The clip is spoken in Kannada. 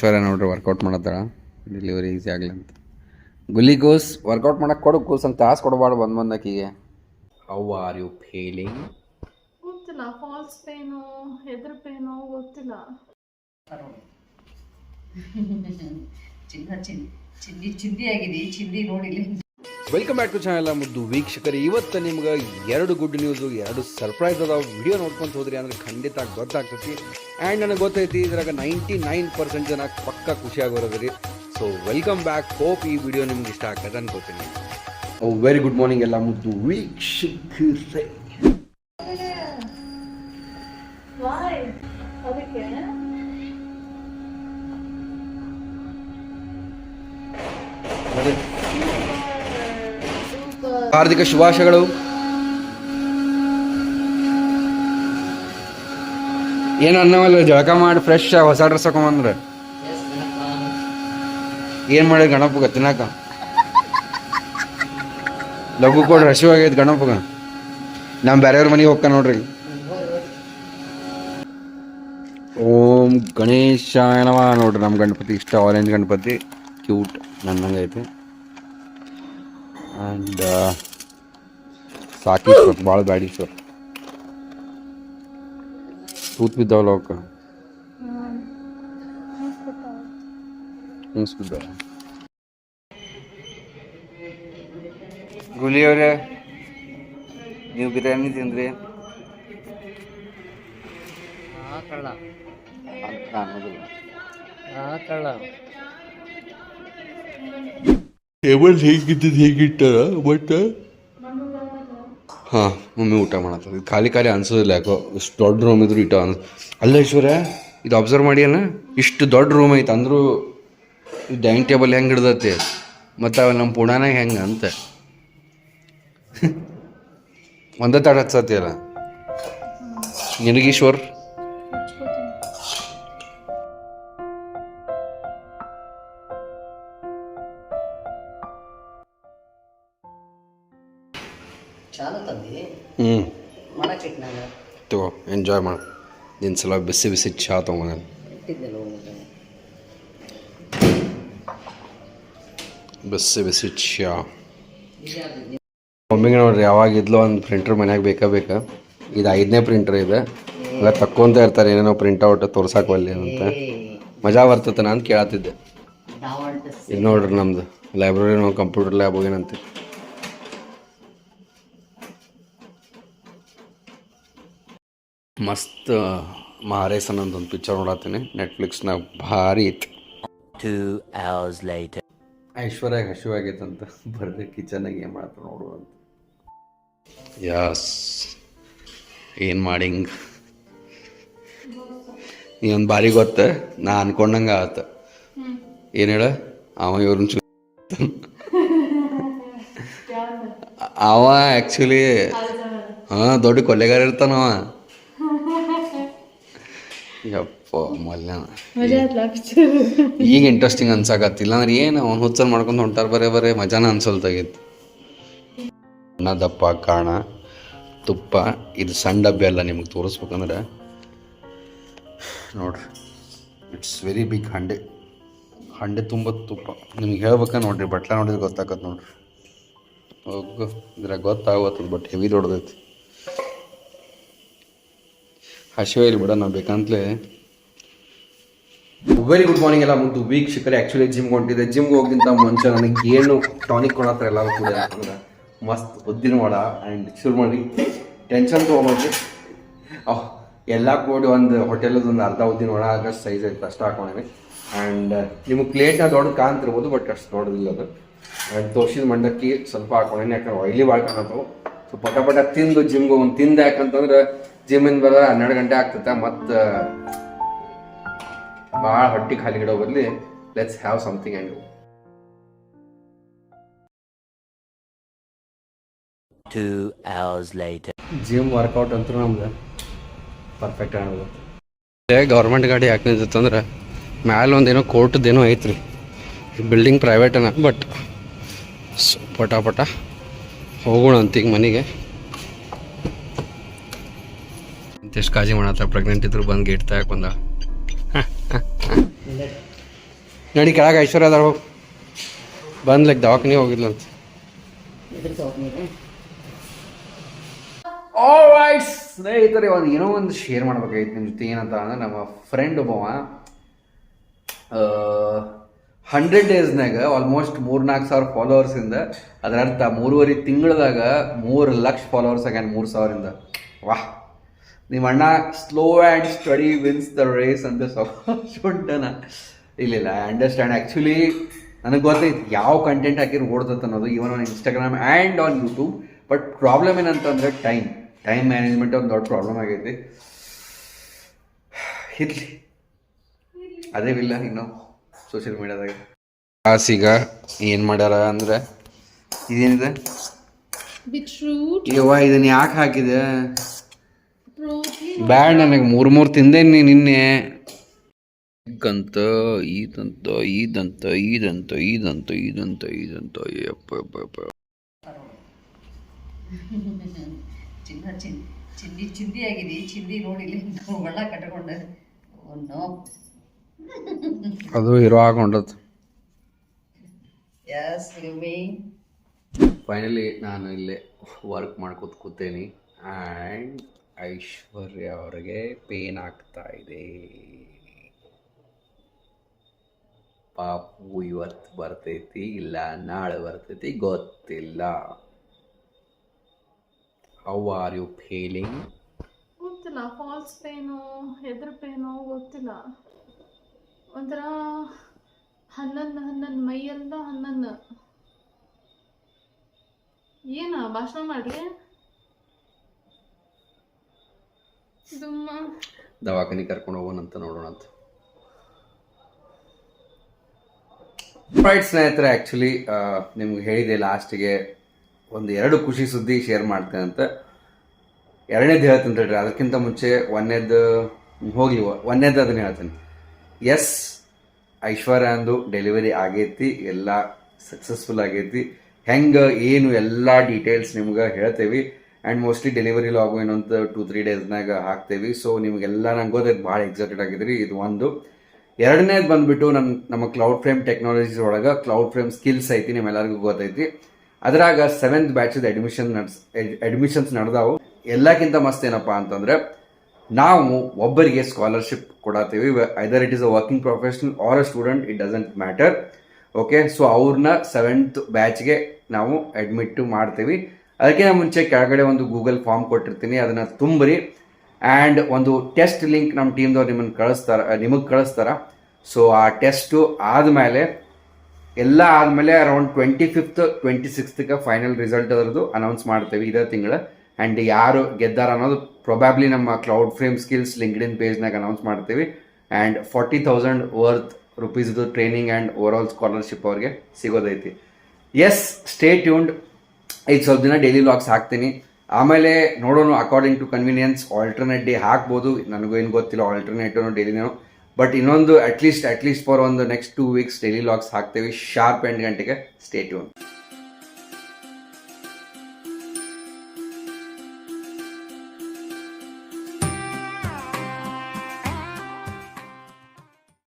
ಈಶ್ವರ ನೋಡ್ರಿ ವರ್ಕೌಟ್ ಮಾಡತ್ತಾಳ. ಡೆಲಿವರಿ ಈಸಿ ಆಗಲಿ ಅಂತ. ಗುಲಿ ಕೂಸ್ ವರ್ಕೌಟ್ ಮಾಡಕ್ಕೆ ಕೊಡು ಕೂಸ್ ಅಂತ ತಾಸು ಕೊಡಬಾರ್ದು ಬಂದು ಬಂದಕ್ಕಿಗೆ ಹೌ ಆರ್ ಯು ಫೀಲಿಂಗ್ ಗೊತ್ತಿಲ್ಲ ಫಾಲ್ಸ್ ಪೇನು ಎದ್ರ ಪೇನು ಗೊತ್ತಿಲ್ಲ. ಚಿನ್ನ ಚಿನ್ ಚಿಂದಿ ಚಿಂದಿ ಆಗಿದೆ ಚಿಂದಿ ನೋಡಿಲಿ ವೆಲ್ಕಮ್ ಬ್ಯಾಕ್ ಟು ಚಾನಲ್ ಮುದ್ದು ವೀಕ್ಷಕರು, ಇವತ್ತು ನಿಮ್ಗೆ ಎರಡು ಗುಡ್ ನ್ಯೂಸು ಎರಡು ಸರ್ಪ್ರೈಸ್ ಅದಾವ. ವಿಡಿಯೋ ನೋಡ್ಕೊಂತ ಹೋದ್ರಿ ಅಂದ್ರೆ ಖಂಡಿತ ಗೊತ್ತಾಗ್ತೈತಿ. ಆ್ಯಂಡ್ ನನಗೆ ಗೊತ್ತೈತಿ, ಇದ್ರಾಗ ನೈಂಟಿ ನೈನ್ ಪರ್ಸೆಂಟ್ ಜನ ಪಕ್ಕ ಖುಷಿಯಾಗಿ ಬರೋದ್ರಿ ಸೊ ವೆಲ್ಕಮ್ ಬ್ಯಾಕ್ ಹೋಪ್ ಈ ವಿಡಿಯೋ ನಿಮ್ಗೆ ಇಷ್ಟ ಆಗ್ತದೆ ಅನ್ಕೋತೀನಿ. ವೆರಿ ಗುಡ್ ಮಾರ್ನಿಂಗ್ ಎಲ್ಲ ಮುದ್ದು ವೀಕ್ಷಕರೇ. ಹಾರ್ದಿಕ ಶುಭಾಶಯಗಳು. ಏನು ಅನ್ನವಲ್ಲ, ಜಳಕ ಮಾಡಿ ಫ್ರೆಶ್ ಹೊಸ ಡ್ರೆಸ್ ಹಾಕೊಂಬಂದ್ರೆ ಏನು ಮಾಡಿ ಗಣಪಗ ತಿನ್ನಾಕ ಲಘು ಕೊಡ್ರಿ ಹಸಿವಾಗೈತೆ ಗಣಪಗ. ನಮ್ಮ ಬೇರೆಯವ್ರ ಮನೆಗೆ ಹೋಗ್ಕ ನೋಡ್ರಿ. ಓಂ ಗಣೇಶ ಏನವ ನೋಡ್ರಿ ನಮ್ಮ ಗಣಪತಿ, ಇಷ್ಟ ಆರೆಂಜ್ ಗಣಪತಿ ಕ್ಯೂಟ್ ನನ್ನಂಗೈತೆ. ಆ್ಯಂಡ್ ಸಾಕೀಶ್ವರ್ ಭಾಳ ಬ್ಯಾಡೀಶ್ವರ್ ತೂತ್ ಬಿದ್ದಾವಲ್ಲ ಅವಕ್ಕೆ? ಹಿಂಗ್ಸ್ ಬಿದ್ದಾವ. ಗುಲಿ ಅವರೇ ನೀವು ಬಿರಿಯಾನಿ ತಿಂದ್ರಿ? ಅನ್ನೋದಿಲ್ಲ ಕಳ್ಳ. ಟೇಬಲ್ ಹೇಗಿದ್ದದ್ದು ಹೇಗಿಟ್ಟಾರ ಬಟ್ ಹಾಂ, ಮಮ್ಮಿ ಊಟ ಮಾಡತ್ತದ. ಖಾಲಿ ಖಾಲಿ ಅನ್ಸೋದಿಲ್ಲ ಯಾಕೋ, ಇಷ್ಟು ದೊಡ್ಡ ರೂಮ್ ಇದ್ರು ಇಟ್ಟು ಅನ್ಸ ಅಲ್ಲ ಈಶ್ವರ್ಯ ಇದು ಅಬ್ಸರ್ವ್ ಮಾಡಿ ಅಲ್ಲ ಇಷ್ಟು ದೊಡ್ಡ ರೂಮ್ ಐತೆ, ಅಂದರೂ ಡೈನಿಂಗ್ ಟೇಬಲ್ ಹೆಂಗೆ ಹಿಡ್ದತಿ? ಮತ್ತು ಅವ ನಮ್ಮ ಪುಣಾನಾಗ ಹೆಂಗೆ ಅಂತ. ಒಂದೇ ತಾಡ ಹಚ್ಚತಿ ಅಲ್ಲ ನಿನಗೀಶ್ವರ್? ಎಂಜಾಯ್ ಮಾಡಿ. ನಿನ್ನ ಸಲ ಬಿಸಿ ಬಿಸಿ ಚಹಾ ಇಟ್ಟಿದ್ದೆಲ್ಲ ಬಿಸಿ ಬಿಸಿ ಚಹಾ ಮಮ್ಮಿಗೆ ನೋಡ್ರಿ ಯಾವಾಗ ಇದ್ಲು ಒಂದು ಪ್ರಿಂಟ್ರ್ ಮನ್ಯಾಗ ಬೇಕಾ ಬೇಕಾ? ಇದು ಐದನೇ ಪ್ರಿಂಟ್ರ್ ಇದೆ. ಎಲ್ಲ ತಕ್ಕೊಂತ ಇರ್ತಾರೆ ಏನೇನೋ ಪ್ರಿಂಟ್ಔಟ್ ತೋರ್ಸಾಕವಲ್ಲಿ ಅಂತ. ಮಜಾ ಬರ್ತದೆ ನಾನು ಕೇಳತ್ತಿದ್ದೆ. ಇದು ನೋಡ್ರಿ ನಮ್ದು. ಲೈಬ್ರರಿ ಕಂಪ್ಯೂಟರ್ ಲ್ಯಾಬ್ ಏನಂತೆ. ಮಸ್ತ್ ಮಹಾರೇಸನ್ ಅಂತ ಒಂದು ಪಿಕ್ಚರ್ ನೋಡತ್ತೀನಿ. ನೆಟ್ಫ್ಲಿಕ್ಸ್ನಾಗ ಭಾರಿ ಇತ್ತು ಟೂ hours later. ಐಶ್ವರ್ಯ ಹಸಿವಾಗೈತಂತ ಅಂತ ಬರ್ರಿ ಕಿಚನಾಗ ಏನು ಮಾಡ್ತಾರೆ ನೋಡು ಅಂತ. ಯಸ್ ಏನು ಮಾಡಿ ಒಂದು ಬಾರಿ ಗೊತ್ತ ನಾ ಅನ್ಕೊಂಡಂಗೆ ಆತ. ಏನು ಹೇಳ? ಅವ ಇವ್ರನ್ನ ಚೂ ಅವ ಆ್ಯಕ್ಚುಲಿ ಹಾಂ ದೊಡ್ಡ ಕೊಲೆಗಾರ ಇರ್ತಾನವ ಯಪ್ಪ ಮಲ್ಲ ಈಗ ಇಂಟ್ರೆಸ್ಟಿಂಗ್ ಅನ್ಸಾಕತ್ತಿಲ್ಲ. ಅಂದ್ರೆ ಏನು ಅವ್ನು ಹುಚ್ಚನ್ ಮಾಡ್ಕೊಂಡು ಹೊಂಟಾರ ಬರೇ ಬರೇ ಮಜಾನ ಅನ್ಸಲ್ತಾಗಿತ್ತು ಅನ್ನ ದಪ್ಪ ಕಾಣ ತುಪ್ಪ ಇದು ಸಣ್ಣ ಡಬ್ಬೆ ಅಲ್ಲ ನಿಮಗೆ ತೋರಿಸ್ಬೇಕಂದ್ರೆ. ನೋಡ್ರಿ ಇಟ್ಸ್ ವೆರಿ ಬಿಗ್ ಹಂಡೆ. ಹಂಡೆ ತುಂಬ ತುಪ್ಪ. ನಿಮ್ಗೆ ಹೇಳ್ಬೇಕ ನೋಡ್ರಿ ಬಟ್ಲ ನೋಡಿದ್ರೆ ಗೊತ್ತಾಗತ್ತೆ ನೋಡ್ರಿ. ಇದ್ರಾಗ ಗೊತ್ತಾಗತ್ತದ ಬಟ್ ಹೆವಿ ದೊಡ್ಡದೈತಿ. ಹಸಿವೆ ಇಲ್ಲಿ ಬಿಡ ನಾವು ಬೇಕಂತಲೇ. ವೆರಿ ಗುಡ್ ಮಾರ್ನಿಂಗ್ ಎಲ್ಲ ಮುದ್ದು ವೀಕ್ಷಕರೇ ಆ್ಯಕ್ಚುಲಿ ಜಿಮ್ಗೆ ಹೊಂಟಿದೆ ಜಿಮ್ಗೆ ಹೋಗಿಂತ ಮುಂಚೆ ನನಗೆ ಏನು ಟಾನಿಕ್ ಕೊಡತ್ರ ಎಲ್ಲರೂ ಕೂಡ ಅಂತಂದ್ರೆ ಮಸ್ತ್ ಉದ್ದಿನ ವಡ ಆ್ಯಂಡ್ ಶುರು ಮಾಡಿ ಟೆನ್ಷನ್ ತೊಗೊಂಬಂದು. ಅಹ್ ಎಲ್ಲ ಕೂಡಿ ಒಂದು ಹೋಟೆಲದ ಒಂದು ಅರ್ಧ ಉದ್ದಿನ ವಡ ಆಗಷ್ಟು ಸೈಜ್ ಐತೆ ಅಷ್ಟು ಹಾಕೊಂಡಿನಿ ಆ್ಯಂಡ್ ನಿಮಗೆ ಪ್ಲೇಟ್ನ ದೊಡ್ಡ ಕಾಣ್ತಿರ್ಬೋದು ಬಟ್ ಅಷ್ಟು ದೊಡ್ಡದಿಲ್ಲ ಅದು. ಆ್ಯಂಡ್ ತೋರಿಸಿದ ಮಂಡಕ್ಕಿ ಸ್ವಲ್ಪ ಹಾಕೊಂಡಿನಿ, ಯಾಕಂದ್ರೆ ಆಯ್ಲಿ ಭಾಳ ಕಾಣತ್ತವು. ಸೊ ಪಟ ಪಟ ತಿಂದು ಜಿಮ್ಗೆ ಒಂದು ತಿಂದು ಯಾಕಂತಂದ್ರೆ ಜಿಮ್ಮಿಂದ ಬರೋದ್ರೆ ಹನ್ನೆರಡು ಗಂಟೆ ಆಗ್ತೈತೆ ಮತ್ತು ಭಾಳ ಹೊಟ್ಟೆ ಖಾಲಿ ಗಿಡ ಬದಲಿ let's have something and two hours later. Gym workout ಅಂತೂ ನಮ್ದು ಪರ್ಫೆಕ್ಟ್ ಆಗಿದೆ ಗೌರ್ಮೆಂಟ್ ಗಾಡಿ ಯಾಕೆ ನಿಂತಂದ್ರೆ ಮ್ಯಾಲೆ ಒಂದೇನೋ ಕೋರ್ಟ್ದೇನೋ ಐತ್ರಿ. ಬಿಲ್ಡಿಂಗ್ ಪ್ರೈವೇಟ್ ಅನ್ನ ಬಟ್ ಪಟ ಪಟ ಹೋಗೋಣ ಅಂತ ಈಗ ಮನೆಗೆ. ಎಷ್ಟು ಕಾಳಜಿ ಮಾಡತ್ತ ಪ್ರೆಗ್ನೆಂಟ್ ಇದ್ರು ಬಂದು ಗೇಟ್ ತಗಕ್ಕೆ ಬಂದ. ನಡಿ ಕೆಳಗೆ ಐಶ್ವರ್ಯ ಅದಾರ ಹೋಗಿ. ಲೈಕ್ ದವಾಖಾನೆ ಹೋಗಿದ್ಲಂತ ತಗೊಂಡಿದೆ ಆಲ್ರೈಟ್ ಸ್ನೇಹಿತರೆ ಒಂದು ಏನೋ ಒಂದು ಶೇರ್ ಮಾಡ್ಬೇಕಾಗಿತ್ತು ನಿಮ್ಮ ಜೊತೆ ಏನಂತ ಅಂದ್ರೆ ನಮ್ಮ ಫ್ರೆಂಡ್ ಒಬ್ಬವ ಹಂಡ್ರೆಡ್ ಡೇಸ್ನಾಗ ಆಲ್ಮೋಸ್ಟ್ ಮೂರು ನಾಲ್ಕು ಸಾವಿರ ಫಾಲೋವರ್ಸಿಂದ ಅದರ ಅರ್ಥ ಮೂರುವರೆ ತಿಂಗಳದಾಗ ಮೂರು ಲಕ್ಷ ಫಾಲೋವರ್ಸ್ ಆಗ್ಯಾನ ಮೂರು ಸಾವಿರದಿಂದ. ವಾಹ್. ನಿಮ್ಮ ಅಣ್ಣ slow and steady wins the race ಅಂತ ಸೊಂಟನ. ಇಲ್ಲ ಇಲ್ಲ ಐ ಅಂಡರ್ಸ್ಟ್ಯಾಂಡ್ ಆ್ಯಕ್ಚುಲಿ ನನಗೆ ಗೊತ್ತೈತಿ ಯಾವ ಕಂಟೆಂಟ್ ಹಾಕಿದ್ರು ಓಡ್ತೈತೆ ಅನ್ನೋದು even on Instagram and on YouTube but problem ಏನಂತಂದ್ರೆ ಟೈಮ್ ಟೈಮ್ ಮ್ಯಾನೇಜ್ಮೆಂಟ್ ಒಂದು ದೊಡ್ಡ ಪ್ರಾಬ್ಲಮ್ ಆಗೈತಿ. ಇರಲಿ. ಅದೇ ಇಲ್ಲ ಇನ್ನು. ಸೋಷಿಯಲ್ ಮೀಡಿಯಾದಾಗ. ಕಾಸೀಗ ಏನು ಮಾಡ್ಯಾರ ಅಂದ್ರೆ ಇದೇನಿದೆ? ಬಿಟ್ರೂಟ್. ಯವ್ವ ಇದನ್ನ ಯಾಕೆ ಹಾಕಿದೆ? ಬ್ಯಾಡ ನನಗೆ ಮೂರು ಮೂರು ತಿಂದೇನಿ ನಿನ್ನೆ. ಗಂತ ಈದಂತ ಈದಂತ ಈದಂತ ಈದಂತ ಈದಂತ ಈದಂತ. ಯಪ್ಪ ಯಪ್ಪ ಯಪ್ಪ. ಚಿನ್ನ ಚಿನ್ ಚಿಂದಿ ಚಿಂದಿ ಆಗಿದೆ ಚಿಂದಿ ನೋಡಿಲ್ಲ ಒಳ್ಳ ಕಟ್ಕೊಂಡು. ನೋ. ಅದು ಹೀರೋ ಹಾಕೊಂಡದ್ದು ಫೈನಲಿ ನಾನು ಇಲ್ಲೇ ವರ್ಕ್ ಮಾಡ್ಕೊತ ಕೂತೇನಿ. ಆ್ಯಂಡ್ ಐಶ್ವರ್ಯ ಅವ್ರಿಗೆ ಪೇನ್ ಆಗ್ತಾ ಇದೆ. ಪಾಪು ಇವತ್ತು ಬರ್ತೈತಿ ಇಲ್ಲ ನಾಳೆ ಬರ್ತೈತಿ ಗೊತ್ತಿಲ್ಲ. ಹೌ ಆರ್ ಯು ಫೀಲಿಂಗ್ ಗೊತ್ತಿಲ್ಲ ಫಾಲ್ಸ್ ಪೇನು ಹೆದ್ರ ಪೇನು ಗೊತ್ತಿಲ್ಲ. ಒಂಥರ ಹನ್ನೊಂದು ಹನ್ನೊಂದು, ಮೈಯೆಲ್ಲ ಹನ್ನೊಂದು. ಏನ ಭಾಷಣ ಮಾಡ್ರಿ ಸುಮ್ಮ. ದವಾಖಾನೆ ಕರ್ಕೊಂಡು ಹೋಗೋಣಂತ ನೋಡೋಣ ಅಂತ. ರೈಟ್ ಸ್ನೇಹಿತರೆ ಆ್ಯಕ್ಚುಲಿ ನಿಮ್ಗೆ ಹೇಳಿದೆ ಲಾಸ್ಟಿಗೆ ಒಂದು ಎರಡು ಖುಷಿ ಸುದ್ದಿ ಶೇರ್ ಮಾಡ್ತೇನೆ ಅಂತ. ಎರಡನೇದು ಹೇಳ್ತೀನಿ ತಡ್ರಿ ಅದಕ್ಕಿಂತ ಮುಂಚೆ ಒಂದೇದು ಹೋಗ್ಲಿ ಒಂದೇದು ಅದನ್ನ ಹೇಳ್ತೀನಿ. ಎಸ್, ಐಶ್ವರ್ಯ ಅಂದು ಡೆಲಿವರಿ ಆಗೈತಿ, ಎಲ್ಲ ಸಕ್ಸಸ್ಫುಲ್ ಆಗೈತಿ. ಹೆಂಗೆ, ಏನು, ಎಲ್ಲ ಡೀಟೇಲ್ಸ್ ನಿಮ್ಗೆ ಹೇಳ್ತೇವೆ. ಆ್ಯಂಡ್ ಮೋಸ್ಟ್ಲಿ ಡೆಲಿವರಿ ಲಾಗು ಇನ್ನೊಂದು ಟೂ ತ್ರೀ ಡೇಸ್ನಾಗ ಹಾಕ್ತೇವೆ. ಸೊ ನಿಮಗೆಲ್ಲ ನಂಗೆ ಗೊತ್ತೈತೆ, ಭಾಳ ಎಕ್ಸೈಟೆಡ್ ಆಗಿದ್ರಿ ಇದು ಒಂದು. ಎರಡನೇದು ಬಂದ್ಬಿಟ್ಟು ನನ್ನ ನಮ್ಮ ಕ್ಲೌಡ್ ಫ್ರೇಮ್ ಟೆಕ್ನಾಲಜೀಸ್ ಒಳಗೆ ಕ್ಲೌಡ್ ಫ್ರೇಮ್ ಸ್ಕಿಲ್ಸ್ ಐತಿ ನಿಮ್ಮೆಲ್ಲರಿಗೂ ಗೊತ್ತೈತಿ. ಅದ್ರಾಗ ಸೆವೆಂತ್ ಬ್ಯಾಚದ ಅಡ್ಮಿಷನ್ ನಡ್ಸ್ ಅಡ್ಮಿಷನ್ಸ್ ನಡೆದವು. ಎಲ್ಲಕ್ಕಿಂತ ಮಸ್ತ್ ಏನಪ್ಪ ಅಂತಂದ್ರೆ ನಾವು ಒಬ್ಬರಿಗೆ scholarship ಕೊಡತ್ತೀವಿ either it is a working professional or a student it doesn't matter okay so ಅವ್ರನ್ನ ಸೆವೆಂತ್ ಬ್ಯಾಚ್ಗೆ ನಾವು ಅಡ್ಮಿಟ್ ಮಾಡ್ತೀವಿ. ಅದಕ್ಕಿಂತ ಮುಂಚೆ ಕೆಳಗಡೆ ಒಂದು ಗೂಗಲ್ ಫಾರ್ಮ್ ಕೊಟ್ಟಿರ್ತೀನಿ, ಅದನ್ನು ತುಂಬ್ರಿ. ಆ್ಯಂಡ್ ಒಂದು ಟೆಸ್ಟ್ ಲಿಂಕ್ ನಮ್ಮ ಟೀಮ್ದವ್ರು ನಿಮ್ಮನ್ನು ಕಳಿಸ್ತಾರ, ನಿಮಗೆ ಕಳಿಸ್ತಾರ. ಸೊ ಆ ಟೆಸ್ಟು ಆದಮೇಲೆ, ಎಲ್ಲ ಆದಮೇಲೆ ಅರೌಂಡ್ ಟ್ವೆಂಟಿ ಫಿಫ್ತ್ ಟ್ವೆಂಟಿ ಸಿಕ್ಸ್ತ್ಗೆ ಫೈನಲ್ ರಿಸಲ್ಟ್ ಅದರದ್ದು ಅನೌನ್ಸ್ ಮಾಡ್ತೇವೆ ಇದೇ ತಿಂಗಳ. ಆ್ಯಂಡ್ ಯಾರು ಗೆದ್ದಾರ ಅನ್ನೋದು ಪ್ರೊಬ್ಯಾಬ್ಲಿ ನಮ್ಮ cloud frame skills LinkedIn ಪೇಜ್ನಾಗ ಅನೌನ್ಸ್ ಮಾಡ್ತೀವಿ. ಆ್ಯಂಡ್ ಫಾರ್ಟಿ ತೌಸಂಡ್ ವರ್ತ್ ರುಪೀಸ್ದು training and overall scholarship ಅವ್ರಿಗೆ ಸಿಗೋದೈತಿ. ಎಸ್ ಸ್ಟೇ ಟ್ಯೂನ್ಡ್ ಐದು ಸ್ವಲ್ಪ ದಿನ ಡೈಲಿ ಲಾಗ್ಸ್ ಹಾಕ್ತೀನಿ. ಆಮೇಲೆ ನೋಡೋಣ according to convenience alternate day ಹಾಕ್ಬೋದು. ನನಗೂ ಏನು ಗೊತ್ತಿಲ್ಲ ಆಲ್ಟರ್ನೇಟು ಡೈಲಿನೂ ಬಟ್ ಇನ್ನೊಂದು at least at least for ಒಂದು next two weeks daily logs ಹಾಕ್ತೀವಿ. ಶಾರ್ಪ್ ಎಂಟು ಗಂಟೆಗೆ ಸ್ಟೇ ಟ್ಯೂನ್